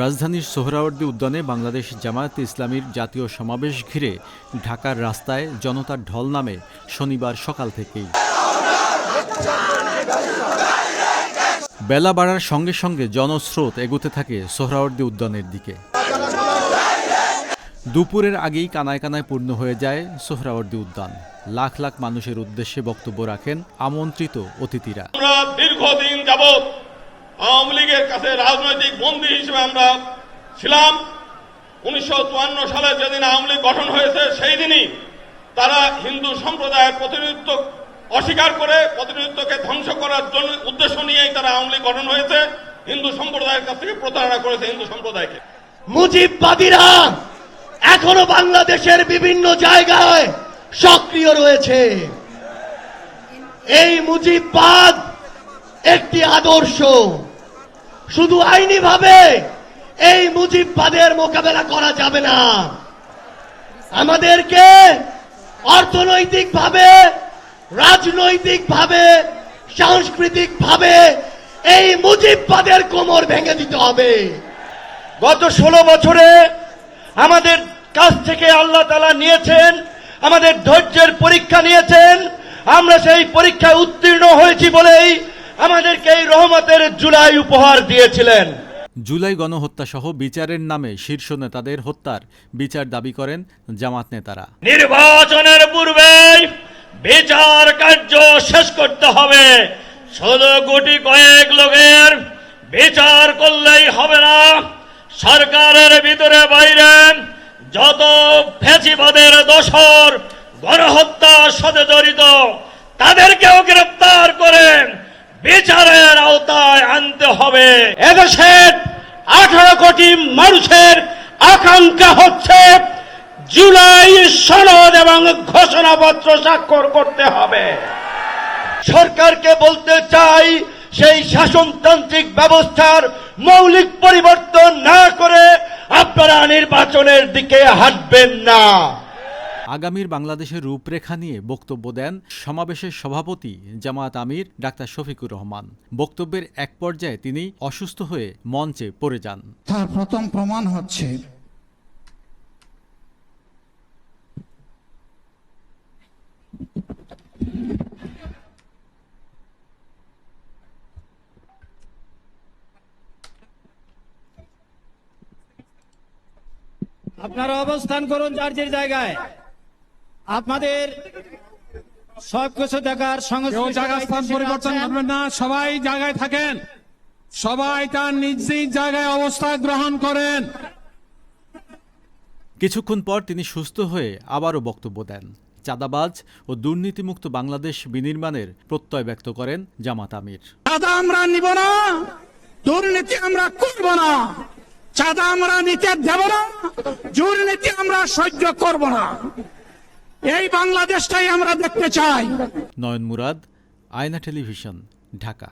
রাজধানীর সোহরাওয়ার্দী উদ্যানে বাংলাদেশ জামায়াত ইসলামীর জাতীয় সমাবেশ ঘিরে ঢাকার রাস্তায় জনতার ঢল নামে শনিবার সকাল থেকেই। বেলা বাড়ার সঙ্গে সঙ্গে জনস্রোত এগোতে থাকে সোহরাওয়ার্দী উদ্যানের দিকে। দুপুরের আগেই কানায় কানায় পূর্ণ হয়ে যায় সোহরাওয়ার্দী উদ্যান। লাখ লাখ মানুষের উদ্দেশ্যে বক্তব্য রাখেন আমন্ত্রিত অতিথিরা। দীর্ঘদিন যাবৎ আওয়ামী লীগের কাছে রাজনৈতিক বন্দী হিসেবে আমরা ছিলাম। উনিশশো চুয়ান্ন সালে যেদিন আওয়ামী লীগ গঠন হয়েছে, সেই দিনই তারা হিন্দু সম্প্রদায়ের প্রতিনিধিত্ব অস্বীকার করে, প্রতিনিধিত্বকে ধ্বংস করার জন্য উদ্দেশ্য নিয়েই তারা আওয়ামী লীগ গঠন হয়েছে। হিন্দু সম্প্রদায়ের কাছ থেকে প্রতারণা করেছে হিন্দু সম্প্রদায়কে। মুজিববাদীরা এখনও বাংলাদেশের বিভিন্ন জায়গায় সক্রিয় রয়েছে। এই মুজিববাদ একটি আদর্শ। শুধু আইনিভাবে এই মুজিববাদের মোকাবেলা করা যাবে না। আমাদেরকে অর্থনৈতিকভাবে রাজনৈতিকভাবে সাংস্কৃতিকভাবে এই মুজিববাদের কোমর ভেঙে দিতে হবে। গত ষোলো বছরে আমাদের কাছ থেকে আল্লাহ তালা নিয়েছেন, আমাদের ধৈর্যের পরীক্ষা নিয়েছেন, আমরা সেই পরীক্ষায় উত্তীর্ণ হয়েছি বলেই আমাদেরকে এই রহমতের জুলাই উপহার দিয়েছিলেন। জুলাই গণহত্যা সহ বিচারের নামে শীর্ষ নেতাদের হত্যার বিচার দাবি করেন জামাত নেতারা। নির্বাচনের পূর্বে বিচার কার্য শেষ করতে হবে। ষোলো কোটি কয়েক লোকের বিচার করলেই হবে না। সরকারের ভিতরে বাইরে যত ফেসিবাদের দোষর গণহত্যার সাথে জড়িত তাদেরকেও গ্রেপ্তার করে বিচারের আওতায় আনতে হবে। এদেশের আঠারো কোটি মানুষের আকাঙ্ক্ষা হচ্ছে জুলাই সনদ এবং ঘোষণাপত্র স্বাক্ষর করতে হবে। সরকারকে বলতে চাই, সেই শাসনতান্ত্রিক ব্যবস্থার মৌলিক পরিবর্তন না করে আপনারা নির্বাচনের দিকে হাঁটবেন না। আগামীর বাংলাদেশের রূপরেখা নিয়ে বক্তব্য দেন সমাবেশের সভাপতি জামায়াত আমির ডাক্তার শফিকুর রহমান। বক্তব্যের এক পর্যায়ে তিনি অসুস্থ হয়ে মঞ্চে পড়ে যান। তার প্রথম প্রমাণ হচ্ছে আপনারা অবস্থান করুন যার যে জায়গায়। আপনাদের সব কিছু দেখার স্থান পরিবর্তন করবেন না সবাই জায়গায় থাকেন। সবাই তার নিজ নিজ জায়গায় অবস্থা গ্রহণ করেন। কিছুক্ষণ পর তিনি সুস্থ হয়ে আবারও বক্তব্য দেন। চাঁদাবাজ ও দুর্নীতিমুক্ত বাংলাদেশ বিনির্মাণের প্রত্যয় ব্যক্ত করেন জামাত আমির। চাঁদা আমরা নিব না দুর্নীতি আমরা করব না। চাঁদা আমরা নিতে দেব না দুর্নীতি আমরা সহ্য করব না। এই বাংলাদেশটাই আমরা দেখতে চাই। নয়ন মুরাদ আয়না টেলিভিশন ঢাকা।